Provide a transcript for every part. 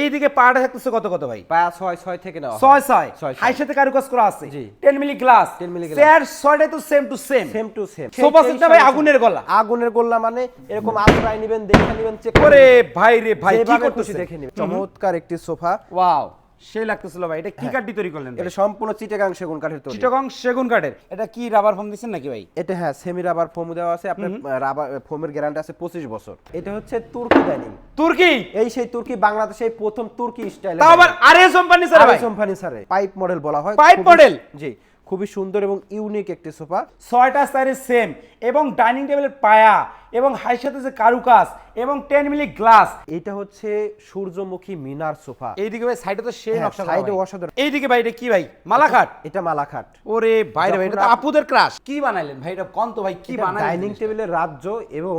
এইদিকে পাটা থাকতেছে কত কত ভাই? পায়া ছয় ছয় থেকে নেওয়া ছয় ছয়। হাই সাথে কারুকাজ করা আছে। Ten milli glass. Ten milli. Chair ছয়টা তো same to same same to same sofa সেটটা ভাই আগুনের গলা। আগুনের গোল্লা মানে এরকম আশ্রয় নেবেন দেখে নেবেন চেক করে ভাই রে ভাই কি যেভাবে দেখে নেবেন। চমৎকার একটি সোফা ওয়াও সেই লাগতেছিল ভাই। এটা কি কাঠটি তৈরি করলেন এটা সম্পূর্ণ চিটাগাং সেগুন কাঠের তৈরি। চিটাগাং সেগুন কাঠের। এটা কি রাবার ফোম দিচ্ছেন নাকি ভাই? এটা হ্যাঁ সেমি রাবার ফোম দেওয়া আছে। আপনার রাবার ফোমের গ্যারান্টি আছে পঁচিশ বছর। এটা হচ্ছে তুর্কি ডাইনিং তুর্কি? এই সেই তুর্কি বাংলাদেশে প্রথম তুর্কি স্টাইল তাও আবার আরএস কোম্পানি স্যার ভাই? কোম্পানি স্যার পাইপ মডেল বলা হয় পাইপ মডেল জি। খুবই সুন্দর এবং ইউনিক একটি সোফা। ছয়টা সাইজের সেম এবং ডাইনিং টেবিলের পায়া এবং হাই সাথে যে কারুকাজ এবং টেন মিলি গ্লাস এটা হচ্ছে সূর্যমুখী মিনার সোফা। এইদিকে ভাই সাইডে তো সেই হ্যাঁ, নকশা সাইডে অসাধারণ। এইদিকে ভাই এটা কি ভাই? মালাখাট? এটা মালাখাট। ওরে বাইরে ভাই এটা তো আপুদের ক্রাশ কি বানাইলেন ভাই এটা কোন তো ভাই কি বানাইলেন ডাইনিং টেবিলের রাজ্য এবং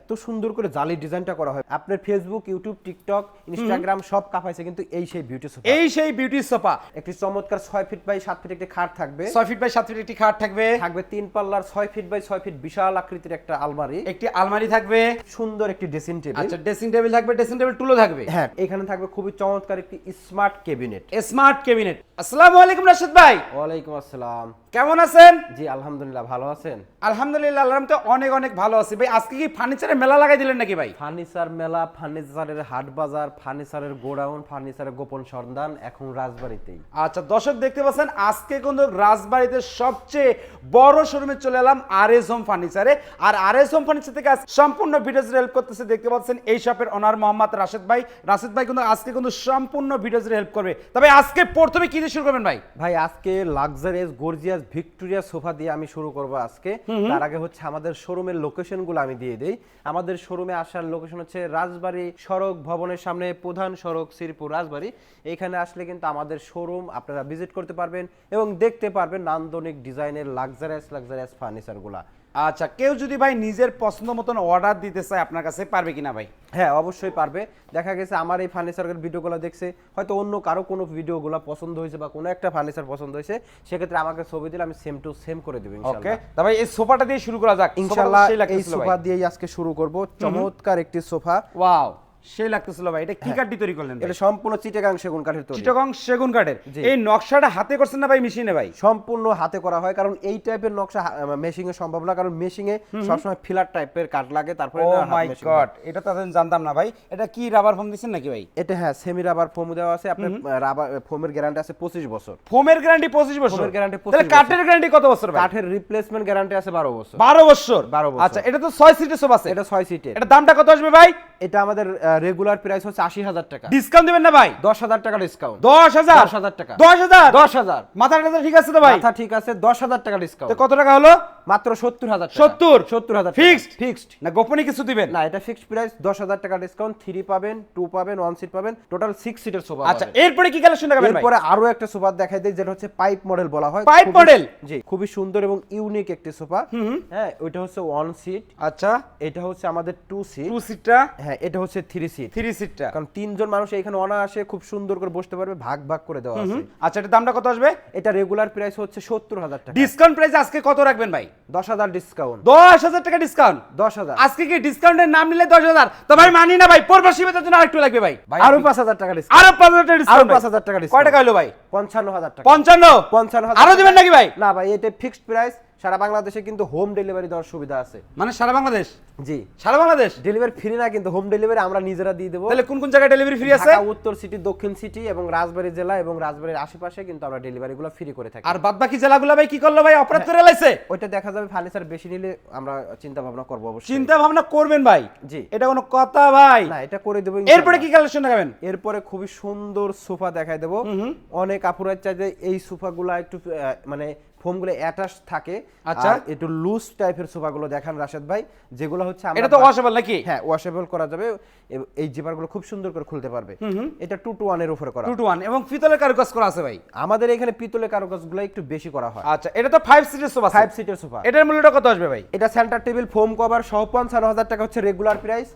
এত সুন্দর করে জালি ডিজাইনটা করা হয়। আপনার ফেসবুক ইউটিউব টিকটক ইনস্টাগ্রাম সব কাঁপাইছে কিন্তু এই সেই বিউটি সোফা এই সেই বিউটি সোফা একটি চমৎকার ছয় ফিট বাই সাত ফিট একটি খাট থাকবে। ছয় ফিট বাই সাত ফিট একটি খাট থাকবে। থাকবে তিন পাল্লার ছয় ফিট বাই ছয় ফিট বিশাল আকৃতির একটা আলমারি। একটি আলমারি থাকবে। সুন্দর একটি ড্রেসিং টেবিল আচ্ছা ড্রেসিং টেবিল থাকবে ড্রেসিং টেবিল টুলও থাকবে। হ্যাঁ এখানে থাকবে খুবই চমৎকার একটি স্মার্ট কেবিনেট স্মার্ট ক্যাবিনেট আসসালামু আলাইকুম রাশেদ ভাই। ওয়ালাইকুম আসসালাম। কেমন আছেন? জি আলহামদুলিল্লাহ ভালো আছেন? আলহামদুলিল্লাহ তো অনেক অনেক ভালো আছি। ভাই আজকে কি ফার্নিচারের মেলা লাগাই দিলেন নাকি ভাই? ফার্নিচার মেলা ফার্নিচারের হাট বাজার ফার্নিচারের গোডাউন ফার্নিচারের গোপন সন্ধান এখন রাজবাড়িতেই। আচ্ছা দর্শক দেখতে পাচ্ছেন আজকে কিন্তু রাজবাড়িতে সবচেয়ে বড় শোরুমে চলে এলাম আর এস হোম ফার্নিচারে আর আর এস হোম ফার্নিচার থেকে সম্পূর্ণ ভিডিওজ হেল্প করতেছে দেখতে পাচ্ছেন এই শপের ওনার মোহাম্মদ রাশেদ ভাই। রাশেদ ভাই কিন্তু আজকে কিন্তু সম্পূর্ণ ভিডিওজ হেল্প করবে। তবে আজকে প্রথমে কি দিয়ে শুরু করবেন ভাই? ভাই আজকে লাক্সারিয়াস গর্জিয়াস ভিক্টোরিয়া সোফা দিয়ে আমি শুরু করব আজকে। তার আগে হচ্ছে আমাদের শোরুমের লোকেশনগুলো আমি দিয়ে দেই। আমাদের শোরুমে আসার লোকেশন হচ্ছে রাজবাড়ি সড়ক ভবনের সামনে প্রধান সড়ক শ্রীপুর রাজবাড়ী। এখানে আসলে কিন্তু আমাদের শোরুম আপনারা ভিজিট করতে পারবেন এবং দেখতে পারবেন নান্দনিক ডিজাইনের লাক্সারিয়াস লাক্সারিয়াস ফার্নিচারগুলা আচ্ছা কেউ যদি ভাই নিজের পছন্দ মতন অর্ডার দিতে চায় আপনার কাছে পারবে কিনা ভাই? হ্যাঁ অবশ্যই পারবে। দেখা গেছে আমার এই ফার্নিচারের ভিডিওগুলো দেখছে হয়তো অন্য কারও কোনো ভিডিওগুলো পছন্দ হয়েছে বা কোনো একটা ফার্নিচার পছন্দ হয়েছে সেক্ষেত্রে আমাকে ছবি দিলে আমি সেম টু সেম করে দেবো ওকে তা ভাই এই সোফাটা দিয়ে শুরু করা যাক। ইনশাআল্লাহ এই সোফা দিয়েই আজকে শুরু করব। চমৎকার একটি সোফা। ওয়াও সেই লাগতেছিল ভাই। এটা কি কাঠটি তৈরি করলেন এটা সম্পূর্ণ চিটাগাং সেগুন কাঠের তৈরি। চিটাগং সেগুন কাঠের। এই নকশাটা হাতে করছেন না ভাই মেশিনে ভাই? সম্পূর্ণ হাতে করা হয় কারণ এই টাইপের নকশা মেশিং এ সম্ভব না কারণ মেশিং এ সবসময় ফিলার টাইপের কাঠ লাগে তারপরে ও মাই গড এটা তো জানতাম না ভাই। এটা কি রাবার ফোম দিচ্ছেন নাকি ভাই? এটা হ্যাঁ সেমি রাবার ফোম দেওয়া আছে। আপনার রাবার ফোমের গ্যারান্টি আছে পঁচিশ বছর। ফোমের গ্যারান্টি পঁচিশ বছর? ফোমের guarantee 25 তাহলে কাঠের গ্যারান্টি কত বছর ভাই? কাঠের রিপ্লেসমেন্ট গ্যারান্টি আছে বারো বছর। বারো বছর? 12 বছর। আচ্ছা এটা তো ছয় সিটের সোফা আছে। এটা ছয় সিটের এটা দামটা কত আসবে ভাই? এটা আমাদের রেগুলার প্রাইস হচ্ছে আশি হাজার টাকা। ডিসকাউন্ট দিবেন না ভাই? দশ হাজার টাকা ডিসকাউন্ট দশ হাজার? দশ হাজার টাকা। দশ হাজার? দশ হাজার। মাথা টাথা ঠিক আছে তো ভাই? মাথা ঠিক আছে দশ হাজার টাকা ডিসকাউন্ট কত টাকা হলো? মাত্র সত্তর হাজার সত্তর? সত্তর হাজার ফিক্সড ফিক্সড না গোপনে কিছু দিবেন? না এটা ফিক্সড প্রাইস দশ হাজার টাকা ডিসকাউন্ট থ্রি পাবেন টু পাবেন ওয়ান সিট পাবেন টোটাল সিক্স সিটের সোফা আচ্ছা এরপরে কি কালেকশন দেখাবেন ভাই? এরপরে আরও একটা সোফা দেখাই দেয় যেটা হচ্ছে পাইপ মডেল বলা হয়। খুবই- model? জি খুবই সুন্দর এবং ইউনিক একটি সোফা হ্যাঁ ওইটা হচ্ছে ওয়ান সিট আচ্ছা। এটা হচ্ছে আমাদের টু সিট টু সিটটা হ্যাঁ এটা হচ্ছে থ্রি সিট থ্রি সিটটা কারণ তিনজন মানুষ এখানে অনায়াসে খুব সুন্দর করে বসতে পারবে ভাগ ভাগ করে দেওয়া আছে। আচ্ছা এটার দামটা কত আসবে? এটা রেগুলার প্রাইস হচ্ছে সত্তর হাজার টাকা। ডিসকাউন্ট প্রাইস আজকে কত রাখবেন ভাই? দশ হাজার ডিসকাউন্ট দশ হাজার টাকা ডিসকাউন্ট দশ হাজার। আজকে কি ডিসকাউন্টের নাম নিলে দশ হাজার? তো ভাই মানি না ভাই প্রবাসী বেতন জন্য আরেকটু লাগবে ভাই। আরও পাঁচ হাজার টাকা ডিসকাউন্ট আরও পাঁচ হাজার টাকা ডিসকাউন্ট পাঁচ হাজার টাকা কয় টাকা হলো ভাই? পঞ্চান্ন হাজার টাকা। পঞ্চান্ন? পঞ্চান্ন আরও। দিবেন নাকি ভাই? না ভাই এটা ফিক্সড প্রাইস সারা বাংলাদেশে কিন্তু হোম ডেলিভারি দেওয়ার সুবিধা আছে। মানে সারা বাংলাদেশ? জি। সারা বাংলাদেশ? ডেলিভারি ফ্রি না কিন্তু হোম ডেলিভারি আমরা নিজেরা দিয়ে দেবো। তাহলে কোন কোন জায়গায় ডেলিভারি ফ্রি আছে? উত্তর সিটি দক্ষিণ সিটি এবং রাজবাড়ী জেলা এবং রাজবাড়ির আশেপাশে কিন্তু আমরা ডেলিভারি গুলো ফ্রি করে থাকি। আর বাদ বাকি জেলাগুলো ভাই কি করল ভাই? অপরাধ করে লাইছে? ওইটা দেখা যাবে ফার্নিচার বেশি নিলে আমরা চিন্তা ভাবনা করব অবশ্যই। চিন্তা ভাবনা করবেন ভাই। জি। এটা কোনো কথা ভাই। না এটা করে দেবো এরপরে কি কালেকশন দেখাবেন? এরপরে খুবই সুন্দর সোফা দেখাই দেবো। অনেক আপুরা চাই যে এই সোফাগুলো একটু মানে ফোমগুলো অ্যাটাচ থাকে। আচ্ছা। আর একটু লুজ টাইপের সোফাগুলো দেখান রাশেদ ভাই যেগুলো হচ্ছে আমরা এটা তো ওয়াশেবল নাকি? হ্যাঁ ওয়াশেবল করা যাবে। এই জিপারগুলো খুব সুন্দর করে খুলতে পারবে। এটা টু টু ওয়ানের উপরে করা। টু টু ওয়ান এবং পিতলের কারুকাজ করা আছে ভাই? আমাদের এখানে পিতলের কারুকাজগুলো একটু বেশি করা হয়। আচ্ছা এটা তো ফাইভ সিটের সোফা ফাইভ সিটের সোফা। এটার মূল্যটা কত আসবে ভাই? এটা সেন্টার টেবিল ফোম কভার সহ পঞ্চান্ন হাজার টাকা হচ্ছে রেগুলার প্রাইস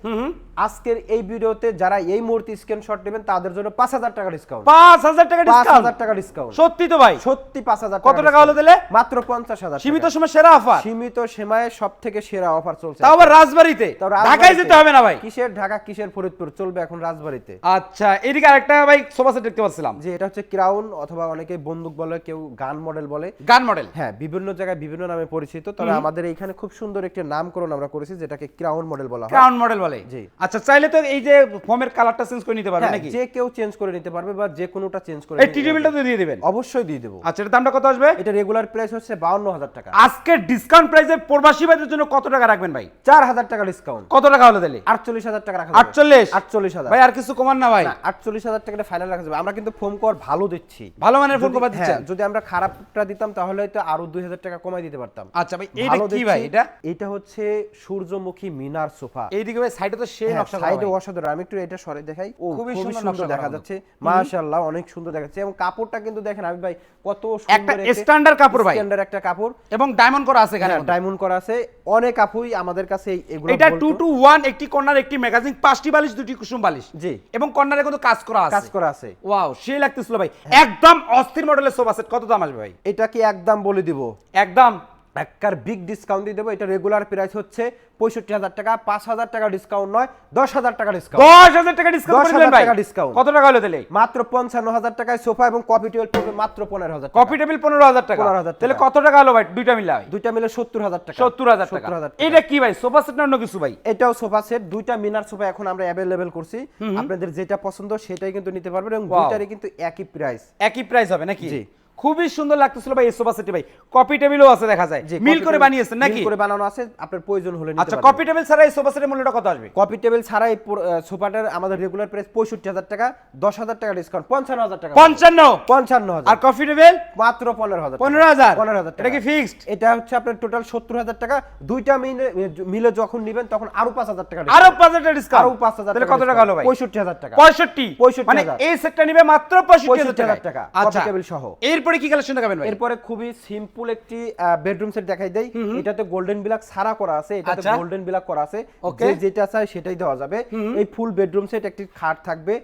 আজকের এই ভিডিওতে যারা এই মুহূর্তে স্ক্রিনশট নেবেন তাদের জন্য পাঁচ হাজার টাকা ডিসকাউন্ট পাঁচ হাজার টাকা পাঁচ ডিসকাউন্ট হাজার টাকা ডিসকাউন্ট সত্যি তো ভাই। সত্যি পাঁচ হাজার কত টাকা হলো তাহলে? মাত্র পঞ্চাশ হাজার সীমিত সময় সেরা অফার সীমিত সময়ে সব থেকে সেরা অফার চলছে। তাও আবার রাজবাড়িতে? ঢাকায় যেতে হবে না ভাই? কিসের ঢাকা কিসের ফরিদপুর? চলবে এখন রাজবাড়িতে। আচ্ছা এদিকে আরেকটা ভাই সোফা সেট দেখতে পাচ্ছিলাম। যে এটা হচ্ছে ক্রাউন অথবা অনেকে বন্দুক বলে কেউ গান মডেল বলে। গান মডেল হ্যাঁ বিভিন্ন জায়গায় বিভিন্ন নামে পরিচিত। তবে আমাদের এইখানে খুব সুন্দর একটি নামকরণ আমরা করেছি যেটাকে ক্রাউন মডেল বলা হয়। ক্রাউন মডেল বলে? জি। আচ্ছা চাইলে তো এই যে ফোমের কালারটা চেঞ্জ করে নিতে পারবে হ্যাঁ, নাকি? যে কেউ চেঞ্জ করে নিতে পারবে বা যে কোনোটা চেঞ্জ করে এই টি টেবিলটা তো দিয়ে দিবেন। অবশ্যই দিয়ে দেবো। আচ্ছা এটার দামটা কত আসবে? এটা রেগুলার প্রাইস হচ্ছে বাউন্ন হাজার টাকা। ডিসকাউন্ট প্রাইসে প্রবাসী ভাইদের জন্য কত টাকা রাখবেন ভাই? চার হাজার টাকা ডিসকাউন্ট কত টাকা হলে দিলে আটচল্লিশ হাজার টাকা রাখা আটচল্লিশ? আটচল্লিশ হাজার। ভাই আর কিছু কমান না ভাই। আটচল্লিশ হাজার টাকাটা ফাইনাল রাখা যাবে। আমরা কিন্তু ফোন কর ভালো দিচ্ছি। ভালো মানের ফোন কভার হ্যাঁ, যদি আমরা খারাপটা দিতাম তাহলে হয়তো আরও দুই হাজার টাকা কমাই দিতে পারতাম। আচ্ছা ভাই ভালো কি ভাই এটা? এটা হচ্ছে সূর্যমুখী মিনার সোফা। এইদিকে ভাই সাইডে তো সেই নকশা সাইডে অসাধারণ। আমি একটু এটা সরে দেখাই। খুবই সুন্দর সুন্দর নকশা দেখা যাচ্ছে। মাশাআল্লাহ অনেক সুন্দর দেখাচ্ছে। এবং কাপড়টা কিন্তু দেখেন আমি ভাই কত একটা স্ট্যান্ডার্ড কাপড় ভাই। স্ট্যান্ডার্ড একটা কাপড়। এবং ডায়মন্ড করা আছে এখানে ডায়মন্ড করা আছে। অনেক আপুই আমাদের কাছে এগুলো এটা 2 টু টু ওয়ান একটি কর্নার একটি ম্যাগাজিন পাঁচটি বালিশ দুটি কুসুম বালিশ। জি। এবং কর্নারে কিন্তু কাজ করা আছে। কাজ করা আছে। ওয়াও সেই লাগতেছিল ভাই। একদম অস্থির মডেলের সোফা সেট কত দাম আসবে ভাই? এটা কি একদম বলে দিব। একদম। একবার বিগ ডিসকাউন্ট দিয়ে দেবো। এটা রেগুলার প্রাইস হচ্ছে পঁয়ষট্টি হাজার টাকা। পাঁচ হাজার টাকা ডিসকাউন্ট নয় দশ হাজার টাকা ডিসকাউন্ট দশ হাজার টাকা ডিসকাউন্ট 10,000 করে দিলেন ভাই। টাকা discount। কত টাকা হলো দিলে মাত্র পঞ্চান্ন হাজার টাকায় সোফা এবং কফি টেবিল পড়বে মাত্র পনেরো হাজার কফি টেবিল পনেরো হাজার টাকা 15,000 টাকা। তাহলে কত টাকা হলো ভাই? দুইটা মিলা। ভাই দুইটা মিলে সত্তর হাজার টাকা। সত্তর হাজার টাকা। সত্তর হাজার এটা কি ভাই? সোফা সেট না অন্য কিছু ভাই? এটাও সোফা সেট দুইটা মিনার সোফা এখন আমরা অ্যাভেলেবেল করছি। আপনাদের যেটা পছন্দ সেটাই কিন্তু নিতে পারবেন এবং দুইটারই কিন্তু একই প্রাইস একই প্রাইস হবে নাকি? জি। খুবই সুন্দর লাগতেছিল ভাই এই সোফা সেটে ভাই। কপি টেবিলও আছে দেখা যায়। মিল করে বানিয়েছেন নাকি? করে বানানো আছে আপনার প্রয়োজন হলে নিতে আচ্ছা কপি টেবিল ছাড়া এই সোফা সেটের মূল্যটা কত আসবে? কপি টেবিল পুরো, আহ, সোফাটার আমাদের রেগুলার প্রাইস পঁয়ষট্টি হাজার টাকা দশ হাজার টাকা ডিসকাউন্ট পঞ্চান্ন হাজার টাকা। পঞ্চান্ন? পঞ্চান্ন হাজার। আর কফি টেবিল মাত্র পনেরো হাজার পনেরো হাজার? পনেরো হাজার এটা কি ফিক্সড এটা হচ্ছে আপনার টোটাল সত্তর হাজার টাকা। দুইটা মিলে মিলে যখন নিবেন তখন আরও পাঁচ হাজার টাকা আরও পাঁচ হাজার ডিসকাউন্ট আরও পাঁচ হাজার তাহলে কত টাকা হলো ভাই? পঁয়ষট্টি হাজার টাকা। পঁয়ষট্টি? 65,000 মানে এই সেটটা নিবে মাত্র পঁয়ষট্টি পঁয়ষট্টি হাজার হাজার টাকা। টাকা, আচ্ছা table সহ। এরপরে কি কালেকশন দেখাবেন ভাই? এরপরে খুবই সিম্পল একটি বেডরুম সেট দেখাই দেই। এটাতে গোল্ডেন বিলাক সারা করা আছে এটাতে আচ্ছা। গোল্ডেন বিলাক করা আছে। যে যেটা চাই সেটাই দেওয়া যাবে। এই ফুল বেডরুম সেট একটি খাট থাকবে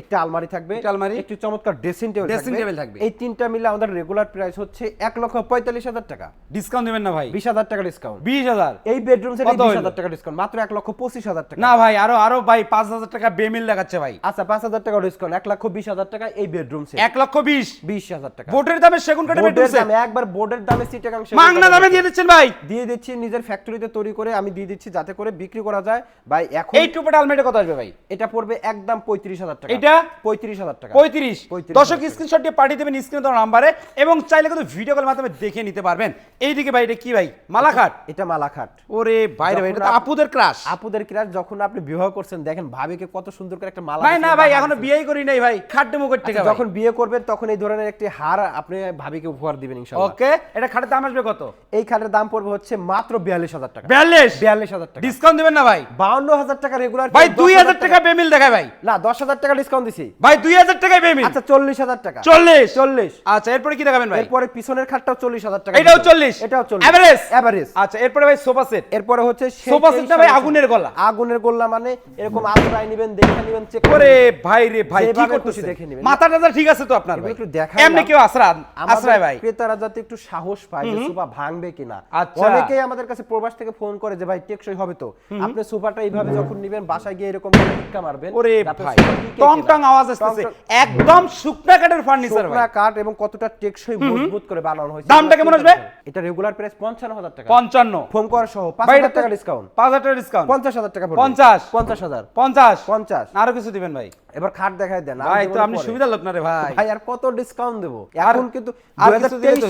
একটি আলমারি থাকবে আলমারি। একটি চমৎকার ড্রেসিং টেবিল Dressing table থাকবে। এই তিনটা মিলে আমাদের রেগুলার প্রাইস হচ্ছে এক লক্ষ পঁয়তাল্লিশ হাজার টাকা। ডিসকাউন্ট দিবেন না ভাই। বিশ হাজার টাকা ডিসকাউন্ট বিশ হাজার। এই বেডরুম সেট বিশ? হাজার টাকা ডিসকাউন্ট মাত্র এক লক্ষ পঁচিশ হাজার টাকা। না ভাই আরও আরও ভাই পাঁচ হাজার টাকা বেমিল দেখাচ্ছে ভাই। আচ্ছা পাঁচ হাজার টাকা ডিসকাউন্ট এক লক্ষ বিশ হাজার টাকা এই বেডরুম সেট এক লক্ষ বিশ। বিশ হাজার টাকা। বোটের দামে সেগুন কাঠে বোর্ডের বেডরুম দামে একবার বোর্ডের দামে সিটাগাং মাংনা দামে দিয়ে দিচ্ছেন ভাই। দিয়ে দিচ্ছি নিজের ফ্যাক্টরিতে তৈরি করে আমি দিয়ে দিচ্ছি যাতে করে বিক্রি করা যায়। ভাই এখন এই টুপেটা আলমারিটা কত আসবে ভাই? এটা পড়বে একদম পঁয়ত্রিশ হাজার টাকা। এটা? পঁয়ত্রিশ হাজার টাকা। 35 দর্শক স্ক্রিনশট দিয়ে পাঠিয়ে দেবেন স্ক্রিনে দেওয়া নাম্বারে এবং চাইলে কিন্তু ভিডিও কলের মাধ্যমে দেখে নিতে পারবেন। এইদিকে ভাই এটা কি ভাই? মালাখাট এটা মালাখাট ওরে বাইরে ভাই এটা তো আপুদের ক্রাশ আপুদের ক্রাশ যখন আপনি বিবাহ করছেন দেখেন ভাবিকে কত সুন্দর করে একটা মালা ভাই না ভাই এখনও। বিয়েই করি নাই ভাই। মুখের থেকে আচ্ছা, যখন বিয়ে করবেন তখন এই ধরনের একটি হার আপনি ভাবিকে উপহার দিবেন ইনশাআল্লাহ। ওকে এটা খাটের দাম আসবে কত? এই খাটের দাম পড়বে হচ্ছে মাত্র বিয়াল্লিশ হাজার টাকা। বিয়াল্লিশ? বিয়াল্লিশ হাজার টাকা। ডিসকাউন্ট দিবেন না ভাই? বাউন্ন হাজার টাকা রেগুলার ভাই দুই হাজার টাকা। বেমিল দেখায় ভাই। না দশ হাজার টাকা ডিসকাউন্ট দিছি। ভাই দুই হাজার টাকায় বেমিল আচ্ছা চল্লিশ হাজার টাকা। চল্লিশ? চল্লিশ। আচ্ছা এরপরে কি দেখাবেন ভাই? এরপরে পিছনের খাটটাও চল্লিশ হাজার টাকা। এটাও দিবেন। চল্লিশ? এটাও চল্লিশ। এভারেজ এভারেজ আচ্ছা এরপরে ভাই সোফা সেট এরপরে হচ্ছে সোফা সেটটা ভাই আগুনের গলা? আগুনের গোল্লা মানে এরকম আশ্রয় নিবেন দেখে নেবেন চেক ওরে ভাই রে ভাই কি যেভাবে খুশি করতেছে দেখে নিবেন। মাথা টাথা ঠিক আছে তো আপনার ভাই। একটু দেখাই এমনি। কেউ আশ্রয় আশ্রয় ভাই। ক্রেতারা যাতে একটু সাহস পায় যে সোফা ভাঙবে কিনা। আচ্ছা। অনেকেই আমাদের কাছে প্রবাস থেকে ফোন করে যে ভাই টেকসই হবে তো? আপনি সোফাটা এইভাবে যখন নিবেন বাসায় গিয়ে এরকম টিক্কা মারবেন ওরে ভাই টং টং আওয়াজ টং- একদম শুকনা কাঠের ফার্নিচার শুকনা কাঠ এবং কতটা টেকসই মজবুত করে বানানো হয়েছে। দামটা কেমন আসবে? এটা রেগুলার প্রাইস পঞ্চান্ন হাজার টাকা। পঞ্চান্ন। ফোন করা সহ পাঁচ ভাই হাজার এটা টাকা ডিসকাউন্ট পাঁচ হাজার টাকা ডিসকাউন্ট পঞ্চাশ হাজার টাকা পড়বে। পঞ্চাশ। পঞ্চাশ হাজার। পঞ্চাশ। পঞ্চাশ। আরও কিছু দিবেন ভাই। এবার খাট দেখাই দেন ভাই তো আপনি সুবিধা লোক না রে ভাই। ভাই আর কত ডিসকাউন্ট দেবো? এখন কিন্তু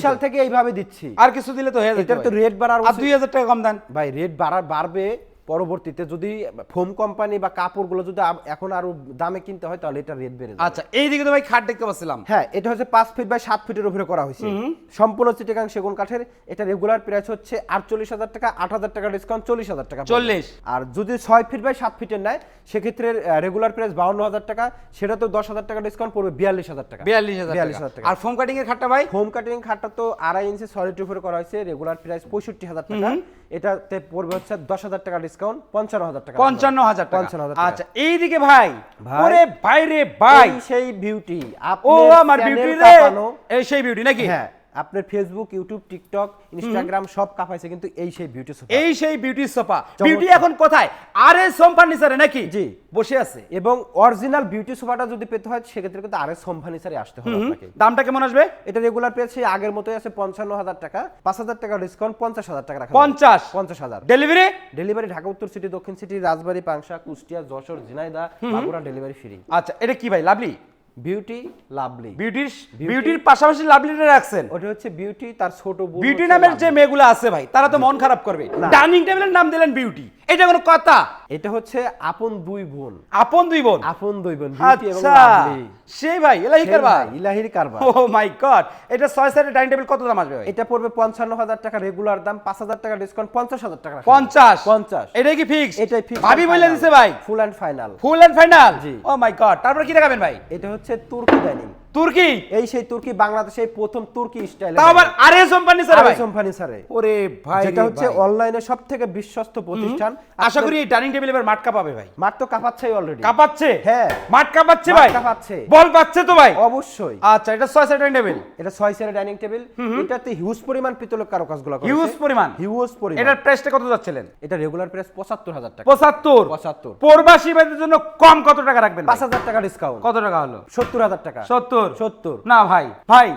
সাল থেকে এইভাবে দিচ্ছি। আর কিছু দিলে তো হয়ে যাবে। এটা তো রেট বাড়ার আর দুই হাজার টাকা কম দেন। ভাই রেট বাড়ার বাড়বে পরবর্তীতে যদি ফোম কোম্পানি বা কাপড়গুলো যদি এখন আরও দামে কিনতে হয় তাহলে এটা রেট বেড়ে যাবে। আচ্ছা এইদিকে তো ভাই খাট দেখতে পাচ্ছিলাম। হ্যাঁ এটা হচ্ছে পাঁচ ফিট বাই সাত ফিটের উপরে করা হয়েছে। সম্পূর্ণ চিটাগাং সেগুন কাঠের। এটা রেগুলার প্রাইস হচ্ছে আটচল্লিশ হাজার টাকা আট হাজার টাকা ডিসকাউন্ট চল্লিশ হাজার টাকা। 40 আর যদি ছয় ফিট বাই সাত ফিটের নেয় সেক্ষেত্রে রেগুলার প্রাইস বাউন্ন হাজার টাকা সেটা তো দশ হাজার টাকা ডিসকাউন্ট পড়বে বিয়াল্লিশ হাজার টাকা। বিয়াল্লিশ হাজার বিয়াল্লিশ হাজার টাকা। আর ফোম কাটিং এর খাটটা ভাই? হোম কাটিং খাটটা তো আড়াই ইঞ্চি সলিড উপরে করা হয়েছে রেগুলার প্রাইস পঁয়ষট্টি হাজার টাকা। এটাতে পড়বে হচ্ছে দশ হাজার টাকা ডিসকাউন্ট পঞ্চান্ন হাজার টাকা পঞ্চান্ন হাজার পঞ্চান্ন হাজার আচ্ছা এইদিকে ভাই ভাই। ওরে ভাই রে ভাই সেই বিউটি ও আমার বিউটি রে। এই সেই বিউটি নাকি? হ্যাঁ। আপনার ফেসবুক ইউটিউব টিকটক ইনস্টাগ্রাম সব কাঁপাইছে কিন্তু এই সেই বিউটি সোফা এই সেই বিউটি সোফা বিউটি এখন কোথায়? আর এস হোম ফার্নিচারে নাকি? জি। বসে আছে। এবং অরিজিনাল বিউটি সোফাটা যদি পেতে হয় সেক্ষেত্রে কিন্তু আরএস হোম ফার্নিচারে আসতে হবে আপনাকে। দামটা কেমন আসবে? এটা রেগুলার প্রাইস সেই আগের মতোই আছে পঞ্চান্ন হাজার টাকা। পাঁচ হাজার টাকা ডিসকাউন্ট পঞ্চাশ হাজার টাকা রাখা। পঞ্চাশ? পঞ্চাশ হাজার। ডেলিভারি ডেলিভারি ঢাকা উত্তর সিটি দক্ষিণ city Rajbari Pangsha Kushtia Jessore Jhenaidah Bankura delivery free আচ্ছা এটা কি ভাই? লাভলি বিউটি লাভলি বিউটির বিউটির পাশাপাশি লাভলিটা রাখছেন। ওটা হচ্ছে বিউটি তার ছোট বিউটি নামের যে মেয়েগুলো আছে ভাই তারা তো মন খারাপ করবে। ডাইনিং টেবিলের নাম দিলেন বিউটি এটা কোনো কথা? এটা হচ্ছে আপন দুই বোন। আপন দুই বোন? আপন দুই বোন আচ্ছা। সেই ভাই সেই কারবার? ইলাহির কারবার। ও মাই গড এটা ছয় সাইডের ডাইনিং টেবিল কত দাম আসবে এটা পড়বে পঞ্চান্ন হাজার টাকা রেগুলার দাম পাঁচ হাজার টাকা ডিসকাউন্ট পঞ্চাশ হাজার টাকা। পঞ্চাশ? পঞ্চাশ। এটাই কি ফিক্স এটাই ফিক্স ভাবি বলে দিছে ভাই। Full and final full and final G. Oh my god তারপরে কি দেখাবেন ভাই? এটা হচ্ছে তুর্কি ডাইনিং তুর্কি? এই সেই তুর্কি বাংলাদেশে প্রথম তুর্কি স্টাইল তাও আবার আরএস কোম্পানি স্যার ভাই? ফার্নিচারে ওরে ভাই যেটা হচ্ছে অনলাইনে সব থেকে বিশ্বস্ত প্রতিষ্ঠান। আশা করি এই ডাইনিং টেবিল এবার মাটকা পাবে ভাই। মাঠ তো কাঁপাচ্ছেই অলরেডি কাঁপাচ্ছে? হ্যাঁ। মাঠ কাঁপাচ্ছে মাঠ ভাই? কাঁপাচ্ছে। বল পাচ্ছে তো ভাই? অবশ্যই। আচ্ছা এটা ছয় সাইড ডাইনিং টেবিল এটা ছয় সেটের ডাইনিং টেবিল এটাতে হিউজ পরিমাণ পিতলের কারুকাজগুলো করা হিউজ পরিমাণ? হিউজ পরিমাণ। এটার প্রাইসটা কত যাচ্ছিলেন? এটা রেগুলার প্রাইস পঁচাত্তর হাজার টাকা। পঁচাত্তর? পঁচাত্তর। প্রবাসী ভাইদের জন্য কম কত টাকা রাখবেন পাঁচ ভাই? হাজার টাকা ডিসকাউন্ট কত টাকা হলো? সত্তর হাজার টাকা। সত্তর। সত্তর। না ভাই। ভাই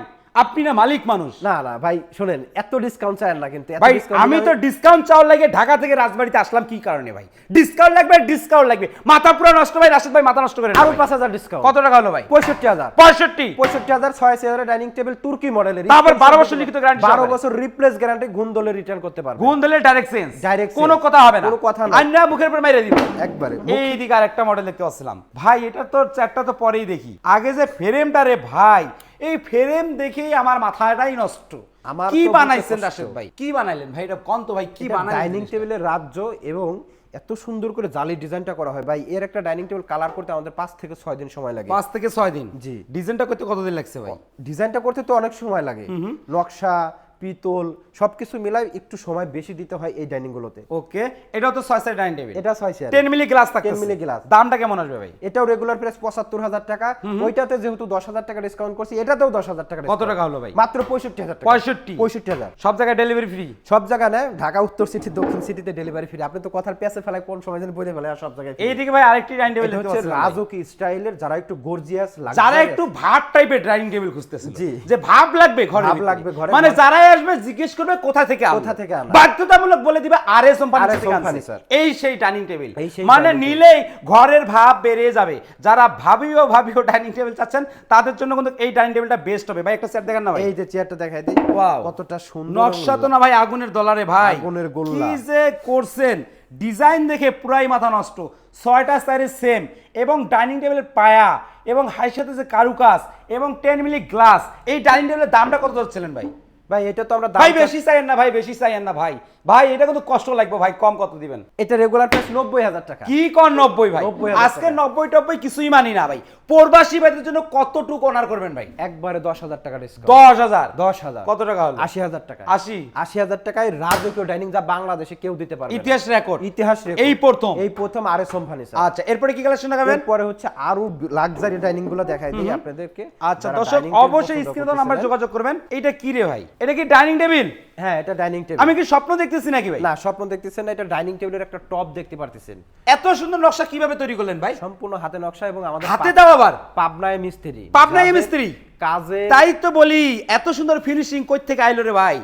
আপনি না মালিক মানুষ। না না ভাই শোনেন এত ডিসকাউন্ট চান না কিন্তু ভাই আমি তো ডিসকাউন্ট চাওয়ার লাগে ঢাকা থেকে রাজবাড়িতে আসলাম কি কারণে ভাই? ডিসকাউন্ট লাগবে ডিসকাউন্ট লাগবে। মাথা পুরো নষ্ট ভাই রাশেদ ভাই মাথা নষ্ট করে আরও পাঁচ হাজার ডিসকাউন্ট কত টাকা হলো ভাই? পঁয়ষট্টি হাজার। পঁয়ষট্টি। পঁয়ষট্টি হাজার ছয় চেয়ারের ডাইনিং টেবিল তুর্কি মডেলের তারপর 12 বছর লিখিত guarantee বারো বছর রিপ্লেস গ্যারান্টি গুণ দলে রিটার্ন করতে পারবে। গুণ দিলে ডাইরেক্ট সেন্স Direct কোনো কথা হবে না। কোনো কথা না। আন্না মুখের উপর মাইরে দিবে। একবারে। এই দিকে আর একটা মডেল দেখতে পাচ্ছিলাম। ভাই এটা তো চারটা তো পরেই দেখি। আগে যে ফ্রেমটা রে ভাই এই ফ্রেম দেখেই আমার মাথাটাই নষ্ট। আমার কি বানাইছেন রাশেদ ভাই? কি বানাইলেন ভাই? এটা কন্ত ভাই কি বানাইলেন ডাইনিং টেবিলের রাজ্য এবং এত সুন্দর করে জালি ডিজাইনটা করা হয় ভাই। এর একটা ডাইনিং টেবিল কালার করতে আমাদের পাঁচ থেকে ছয় দিন সময় লাগে। পাঁচ থেকে ছয় দিন? জি। ডিজাইনটা করতে কতদিন লাগছে ভাই? ডিজাইনটা করতে তো অনেক সময় লাগে। নকশা পিতল সবকিছু মিলাই একটু সময় বেশি দিতে হয় এই ডাইনিং গুলোতে ওকে এটাও তো ছয় সাইড ডাইনিং টেবিল। এটা ছয় চেয়ার টেন মিলি গ্লাস থাকে 10 মিলি glass। দামটা কেমন আসবে ভাই? এটাও রেগুলার প্রাইস পঁচাত্তর হাজার টাকা। ওইটাতে যেহেতু দশ হাজার টাকা ডিসকাউন্ট করছি এটাতেও দশ হাজার টাকা কত টাকা হলো ভাই? মাত্র পঁয়ষট্টি হাজার টাকা। পঁয়ষট্টি। পঁয়ষট্টি হাজার। সব জায়গায় ডেলিভারি ফ্রি সব জায়গায় নেয় ঢাকা উত্তর সিটি দক্ষিণ সিটিতে ডেলিভারি ফ্রি আপনি তো কথার পেঁচে ফেলায় কোন সময় যেন বলে ফেলে আর সব জায়গায়। এইদিকে ভাই আরেকটি ডাইনিং টেবিল হচ্ছে রাজকীয় স্টাইলের যারা একটু গর্জিয়াস লাগে যারা একটু ভাব টাইপের ডাইনিং টেবিল খুঁজতেছে জি। যে ভাব লাগবে ঘরে ভাব লাগবে ঘরে, মানে ঘরে। যারাই আসবে জিজ্ঞেস করবে কোথা থেকে কোথা থেকে আনা? বাধ্যতামূলক বলে দিবে আর এস কোম্পানি। এই সেই ডাইনিং টেবিল মানে নিলেই ঘরের ভাব বেড়ে যাবে। যারা ভাবিও ভাবিও ডাইনিং টেবিল চাচ্ছেন তাদের জন্য কিন্তু এই ডাইনিং টেবিলটা বেস্ট হবে। ভাই একটা সেট দেখেন না ভাই। এই যে চেয়ারটা দেখাই দিই। Wow. কতটা সুন্দর নকশা তো না ভাই আগুনের দলারে ভাই। আগুনের গোল্লা। কি যে করছেন। ডিজাইন দেখে পুরাই মাথা নষ্ট। ছয়টা সাইজের সেম এবং ডাইনিং টেবিলের পায়া। এবং হাই সাথে যে কারুকাজ। এবং টেন মিলি গ্লাস এই ডাইনিং টেবিলের দামটা কত ধরছিলেন ভাই? ভাই এটা তো আমরা ভাই বেশি চাইেন না ভাই বেশি চাইেন না ভাই। ভাই এটা কিন্তু কষ্ট লাগবে ভাই কম কত দিবেন? এটা রেগুলার প্রাইস নব্বই হাজার টাকা। কি কর নব্বই ভাই? আজকে। নব্বই টব্বই কিছুই মানি না ভাই। প্রবাসী ভাইদের জন্য কতটুকু অনার করবেন ভাই? একবারে দশ হাজার টাকা ডিসকাউন্ট দশ হাজার? দশ হাজার। কত টাকা হলো? আশি হাজার টাকা। আশি? আশি হাজার টাকায় রাজকীয় ডাইনিং যা বাংলাদেশে কেউ দিতে পারবে ইতিহাস রেকর্ড ইতিহাস record। এই প্রথম। এই প্রথম আর এস ফার্নিচার আচ্ছা এরপরে কি কালেকশন দেখাবেন? পরে হচ্ছে আরও লাক্সারি ডাইনিংগুলো দেখাই দিই আপনাদেরকে। আচ্ছা দর্শক অবশ্যই স্ক্রিনে নাম্বার যোগাযোগ করবেন। এটা কি রে ভাই? এটা কি ডাইনিং টেবিল? হ্যাঁ এটা ডাইনিং টেবিল। আমি কি স্বপ্ন দেখতেছি নাকি ভাই? না স্বপ্ন দেখতেছেন না এটা ডাইনিং টেবিলের একটা টপ দেখতে পারতেছেন। এত সুন্দর নকশা কীভাবে তৈরি করলেন ভাই? সম্পূর্ণ হাতে নকশা এবং আমাদের হাতে দাও আবার। পাবনায় মিস্ত্রি। পাবনায় মিস্ত্রি? কাজে তাই তো বলি এত সুন্দর ফিনিশিং কই থেকে আইলো রে ভাই?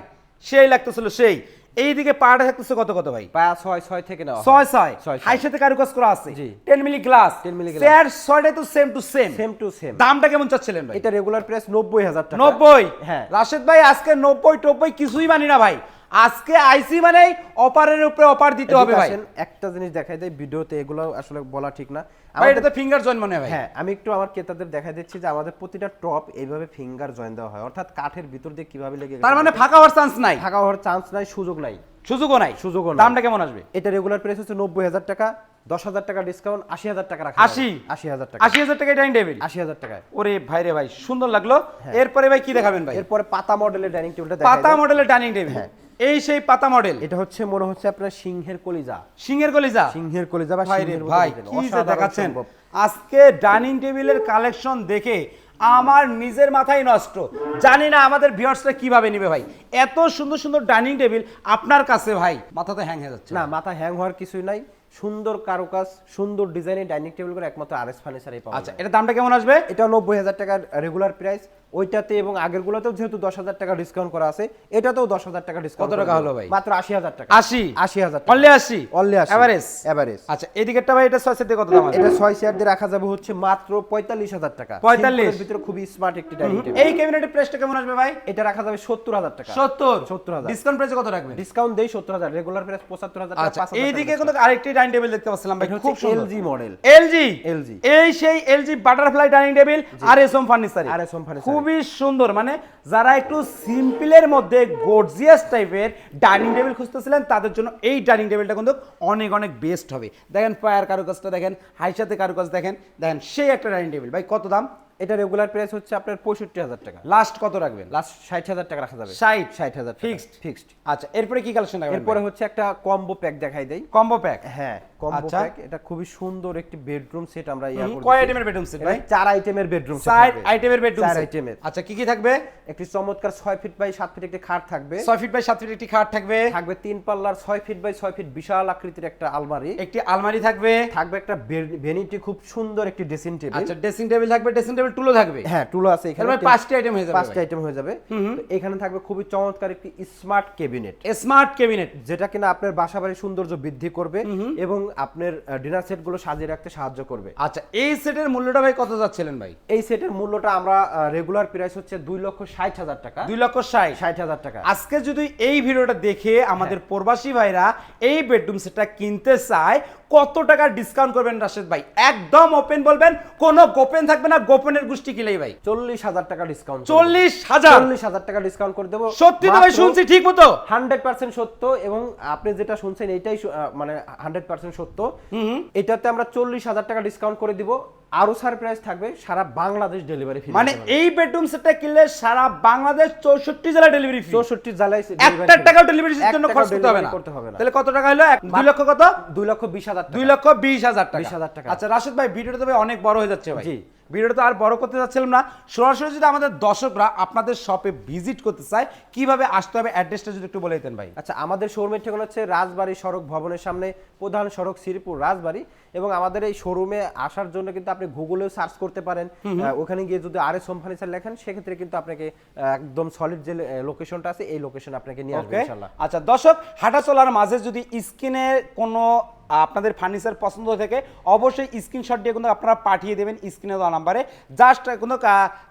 সেই লাগতেছিল সেই। এইদিকে পাড়া থাকতেছে কত কত ভাই? পায়া ছয় ছয় থেকে না ছয় ছয়। হাই সাথে কারুকাজ করা আছে। Ten milli glass. Ten milli glass। Chair ছয়টাই তো same to same same to same দামটা কেমন চাচ্ছিলেন ভাই? এটা রেগুলার প্রাইস নব্বই হাজার টাকা। নব্বই? হ্যাঁ। রাশেদ ভাই আজকে নব্বই টব্বই কিছুই মানি না ভাই। আজকে আইসি মানে অপারের উপরে অপার দিতে হবে ভাই। একটা জিনিস দেখাই দেয় ভিডিওতে এগুলো আসলে বলা ঠিক না। ভাই এটা তো ফিঙ্গার জয়েন মনে হয় হ্যাঁ আমি একটু আমার ক্রেতাদের দেখাই দিচ্ছি যে আমাদের প্রতিটা টপ এইভাবে ফিঙ্গার জয়েন দেওয়া হয়। অর্থাৎ কাঠের ভিতর দিয়ে কীভাবে লেগে তার মানে ফাঁকা হওয়ার চান্স নাই। থাকা হওয়ার চান্স নাই সুযোগ নাই। সুযোগও নাই। সুযোগও নাই। দামটা কেমন আসবে? এটা রেগুলার প্রাইস হচ্ছে নব্বই হাজার টাকা দশ হাজার টাকা ডিসকাউন্ট আশি হাজার টাকা রাখা আশি? আশি হাজার টাকা। আশি হাজার টাকা ডাইনিং টেবিল আশি হাজার টাকায় ওরে ভাই রে ভাই সুন্দর লাগল। এরপরে ভাই কি দেখাবেন ভাই? এরপরে পাতা মডেলের ডাইনিং টেবিলটা পাতা মডেলের ডাইনিং টেবিল হ্যাঁ। এই সেই পাতা মডেল এটা হচ্ছে মনে হচ্ছে আপনার সিংহের কলিজা। সিংহের কলিজা? সিংহের কলিজা বা ভাই সিংহের ভাই কি যে দেখাচ্ছেন। আজকে ডাইনিং টেবিলের কালেকশন দেখে আমার নিজের মাথায় নষ্ট। জানি না আমাদের ভিউয়ার্সরা কীভাবে নেবে ভাই। এত সুন্দর সুন্দর ডাইনিং টেবিল আপনার কাছে ভাই। মাথা তো হ্যাং হয়ে যাচ্ছে। না মাথা হ্যাং হওয়ার কিছুই নাই। সুন্দর কারুকাজ সুন্দর ডিজাইনের ডাইনিং টেবিল করে একমাত্র আরএস ফার্নিচারই পাওয়া আচ্ছা এটা দামটা কেমন আসবে? এটা নব্বই হাজার টাকার রেগুলার প্রাইস ওইটাতে এবং আগেরগুলোতেও যেহেতু দশ হাজার টাকা ডিসকাউন্ট করা আছে এটাতেও দশ হাজার টাকা ডিসকাউন্ট কত টাকা হলো ভাই? মাত্র আশি হাজার টাকা। আশি? আশি হাজার অনলি আশি? অনলি আশি। এভারেজ এভারেজ আচ্ছা এদিকেরটা ভাই এটা ছয় সেটে কত দাম এটা ছয় শেয়ার দিয়ে রাখা যাবে হচ্ছে মাত্র পঁয়তাল্লিশ হাজার টাকা। 45 Simple এর ভিতরে খুবই স্মার্ট একটি ডাইনিং টেবিল এই ক্যাবিনেটের প্রাইসটা কেমন আসবে ভাই? এটা রাখা যাবে সত্তর হাজার টাকা। সত্তর? 70,000 ডিসকাউন্ট প্রাইসে কত রাখবে ডিসকাউন্ট দেই সত্তর হাজার। রেগুলার প্রাইস পঁচাত্তর হাজার টাকা আচ্ছা হাজার এইদিকে কিন্তু আরেকটি ডাইনিং টেবিল দেখতে পাচ্ছিলাম ভাই খুব সুন্দর। এলজি মডেল এলজি LG এই সেই এলজি বাটারফ্লাই ডাইনিং টেবিল আর S home furniture R S furniture. খুবই সুন্দর মানে যারা একটু সিম্পলের মধ্যে গর্জিয়াস টাইপের ডাইনিং টেবিল খুঁজতেছিলেন তাদের জন্য এই ডাইনিং টেবিলটা কিন্তু অনেক অনেক বেস্ট হবে। দেখেন পায়ার কারুকাজটা দেখেন হাইসাতে কারুকাজ দেখেন দেখেন সেই একটা ডাইনিং টেবিল ভাই কত দাম? এটা রেগুলার প্রাইস হচ্ছে আপনার পঁয়ষট্টি হাজার টাকা। লাস্ট কত রাখবেন? লাস্ট ষাট হাজার টাকা রাখা যাবে। 60 ষাট হাজার Fixed? ফিক্সড আচ্ছা এরপরে কি কালেকশন রাখবেন এরপরে হচ্ছে একটা কম্বো প্যাক দেখাই দেই। কম্বো প্যাক হ্যাঁ কম্বো আচ্ছা। প্যাক এটা খুবই সুন্দর একটি বেডরুম সেট আমরা ইয়া করব। কয় আইটেমের বেডরুম সেট ভাই? চার আইটেমের বেডরুম সেট চার আইটেমের বেডরুম চার আইটেমের আচ্ছা কি কি থাকবে? একটি চমৎকার ছয় ফিট বাই সাত ফিট একটি খাট থাকবে। ছয় ফিট বাই সাত ফিট একটি খাট থাকবে। থাকবে তিন পাল্লার ছয় ফিট বাই ছয় ফিট বিশাল আকৃতির একটা আলমারি। একটি আলমারি থাকবে। থাকবে একটা ভেনিটি খুব সুন্দর একটি ড্রেসিং টেবিল আচ্ছা ড্রেসিং টেবিল থাকবে ড্রেসিং টেবিল টুলও থাকবে। হ্যাঁ টুলো আছে এখানে। মানে পাঁচটি আইটেম হয়ে যাবে পাঁচটা আইটেম হয়ে যাবে। তো এখানে থাকবে খুবই চমৎকার একটি স্মার্ট কেবিনেট স্মার্ট ক্যাবিনেট যেটা কিনা আপনার সৌন্দর্য বৃদ্ধি করবে এবং আপনার ডিনার সেটগুলো সাজিয়ে রাখতে সাহায্য করবে। আচ্ছা এই সেটের মূল্যটা ভাই কত যাচ্ছিলেন ভাই? এই সেটের মূল্যটা আমরা রেগুলার প্রাইস হচ্ছে দুই লক্ষ ষাট হাজার টাকা। দুই লক্ষ ষাট। ষাট হাজার টাকা। আজকে যদি এই ভিডিওটা দেখে আমাদের প্রবাসী ভাইরা এই বেডরুম সেটটা কিনতে চায় কত টাকা ডিসকাউন্ট করবেন রাশেদ ভাই? একদম ওপেন বলবেন কোনো গোপেন থাকবে না গোপনের গোষ্ঠী কিলেই ভাই? চল্লিশ হাজার টাকা ডিসকাউন্ট চল্লিশ হাজার? চল্লিশ হাজার টাকা ডিসকাউন্ট করে দেবো। সত্যি তো ভাই শুনছি ঠিক মতো। হান্ড্রেড পার্সেন্ট সত্য এবং আপনি যেটা শুনছেন এটাই মানে হান্ড্রেড পার্সেন্ট সত্য। এটাতে আমরা চল্লিশ হাজার টাকা ডিসকাউন্ট করে দিব। আরও সারপ্রাইজ থাকবে সারা বাংলাদেশ ডেলিভারি ফ্রি মানে এই বেডরুম সেটটা কিনলে সারা বাংলাদেশ চৌষট্টি জেলা ডেলিভারি ফ্রি চৌষট্টি জেলায় একটা টাকাও ডেলিভারির জন্য খরচ করতে হবে না। করতে হবে না। তাহলে কত টাকা হলো? এক- দুই লক্ষ কত? দুই লক্ষ বিশ হাজার দুই লক্ষ বিশ হাজার টাকা। 20,000 টাকা। আচ্ছা রাশেদ ভাই ভিডিওটা তো ভাই অনেক বড় হয়ে যাচ্ছে ভাই। ভিডিওটা তো আর বড় করতে যাচ্ছিলাম না। সরাসরি যদি আমাদের দর্শকরা আপনাদের শপে ভিজিট করতে চায় কীভাবে আসতে হবে? অ্যাড্রেসটা যদি একটু বলে দিতেন ভাই। আচ্ছা আমাদের শোরুমের ঠিকানা হচ্ছে রাজবাড়ি সড়ক ভবনের সামনে প্রধান সড়ক শ্রীপুর রাজবাড়ী। এবং আমাদের এই শোরুমে আসার জন্য কিন্তু আপনি গুগলেও সার্চ করতে পারেন। ওখানে গিয়ে যদি আর এস হোম ফার্নিচার লেখেন সেক্ষেত্রে কিন্তু আপনাকে একদম সলিড যে লোকেশনটা আছে এই লোকেশন আপনাকে নিয়ে আসবে ওকে ইনশাল্লাহ আচ্ছা দর্শক হাঁটা চলার মাঝে যদি স্ক্রিনে কোনো আপনাদের ফার্নিচার পছন্দ হয়ে থাকে অবশ্যই স্ক্রিনশট দিয়ে কিন্তু আপনারা পাঠিয়ে দেবেন স্ক্রিনে দেওয়া নাম্বারে। জাস্ট কিন্তু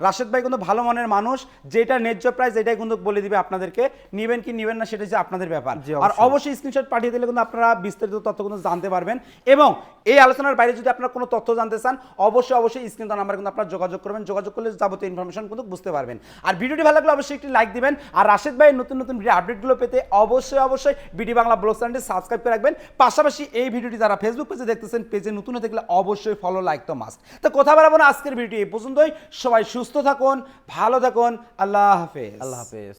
রাশেদ ভাই কিন্তু ভালো মনের মানুষ যেটা ন্যায্য প্রাইস এটাই কিন্তু বলে দিবে আপনাদেরকে। নেবেন কি নিবেন না সেটা হচ্ছে আপনাদের ব্যাপার। আর অবশ্যই। অবশ্যই স্ক্রিনশট পাঠিয়ে দিলে কিন্তু আপনারা বিস্তারিত তথ্য কিন্তু জানতে পারবেন। এবং এই আলোচনার বাইরে যদি আপনারা কোনো তথ্য জানতে চান, অবশ্যই অবশ্যই স্ক্রিন নাম্বার কিন্তু আপনারা যোগাযোগ করবেন। যোগাযোগ করলে যাবতীয় ইনফরমেশন কিন্তু বুঝতে পারবেন। আর ভিডিওটি ভালো লাগলে অবশ্যই একটি লাইক দিবেন। আর রাশেদ ভাইয়ের নতুন নতুন ভিডিও আপডেটগুলো পেতে অবশ্যই অবশ্যই বিডি বাংলা ব্লগ চ্যানেলটি সাবস্ক্রাইব করে রাখবেন। পাশাপাশি এই ভিডিওটি যারা ফেসবুক পেজে দেখতেছেন পেজে নতুন হয়ে থাকলে অবশ্যই ফলো লাইক তো মাস্ট তো কথা বলাবো না আজকের ভিডিও এই পর্যন্তই। সবাই সুস্থ থাকুন, ভালো থাকুন। আল্লাহ হাফেজ। আল্লাহ হাফেজ।